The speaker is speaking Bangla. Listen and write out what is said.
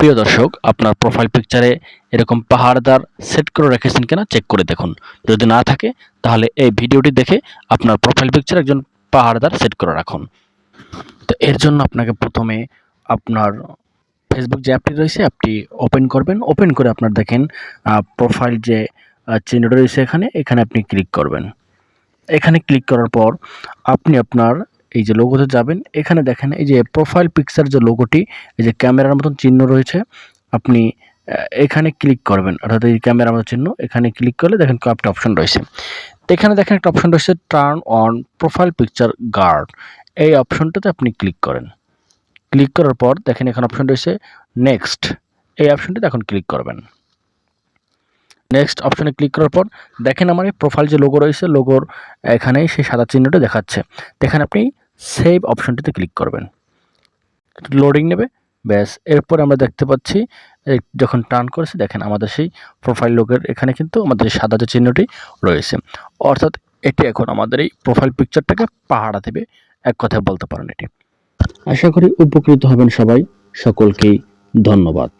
প্রিয় দর্শক, আপনার প্রোফাইল পিকচারে এরকম পাহাড়দার সেট করে রেখেছেন কিনা চেক করে দেখুন। যদি না থাকে, তাহলে এই ভিডিওটি দেখে আপনার প্রোফাইল পিকচার একজন পাহাড়দার সেট করে রাখুন। তো এর জন্য আপনাকে প্রথমে আপনার ফেসবুক যে অ্যাপটি রয়েছে অ্যাপটি ওপেন করবেন। ওপেন করে আপনার দেখেন প্রোফাইল যে চিহ্নটা রয়েছে এখানে এখানে আপনি ক্লিক করবেন। এখানে ক্লিক করার পর আপনি আপনার এই যে লোগোতে যাবেন, এখানে দেখেন এই যে প্রোফাইল পিকচার যে লোগোটি এই যে ক্যামেরার মতন চিহ্ন রয়েছে, আপনি এখানে ক্লিক করবেন। অর্থাৎ এই ক্যামেরার মতো চিহ্ন, এখানে ক্লিক করলে দেখেন কয়েকটা অপশন রয়েছে। এখানে দেখেন একটা অপশন রয়েছে turn on profile picture guard এই অপশনটাতে আপনি ক্লিক করেন। ক্লিক করার পর দেখেন এখানে অপশন রয়েছে নেক্সট এই অপশনটিতে এখন ক্লিক করবেন। নেক্সট অপশনে ক্লিক করার পর দেখেন আমার এই প্রোফাইল যে লোগো রয়েছে লোগোর এখানে সেই সাদা চিহ্নটা দেখাচ্ছে। দেখেন আপনি সেভ অপশনটিতে ক্লিক করবেন। লোডিং নেবে, ব্যাস। এরপর আমরা দেখতে পাচ্ছি যখন টার্ন করেছি, দেখেন আমাদের সেই প্রোফাইল লোকের এখানে কিন্তু আমাদের সাদা যে চিহ্নটি রয়েছে। অর্থাৎ এটি এখন আমাদের এই প্রোফাইল পিকচারটাকে পাহাড়া দেবে, এক কথায় বলতে পারেন এটি। আশা করি উপকৃত হবেন সবাই। সকলকেই ধন্যবাদ।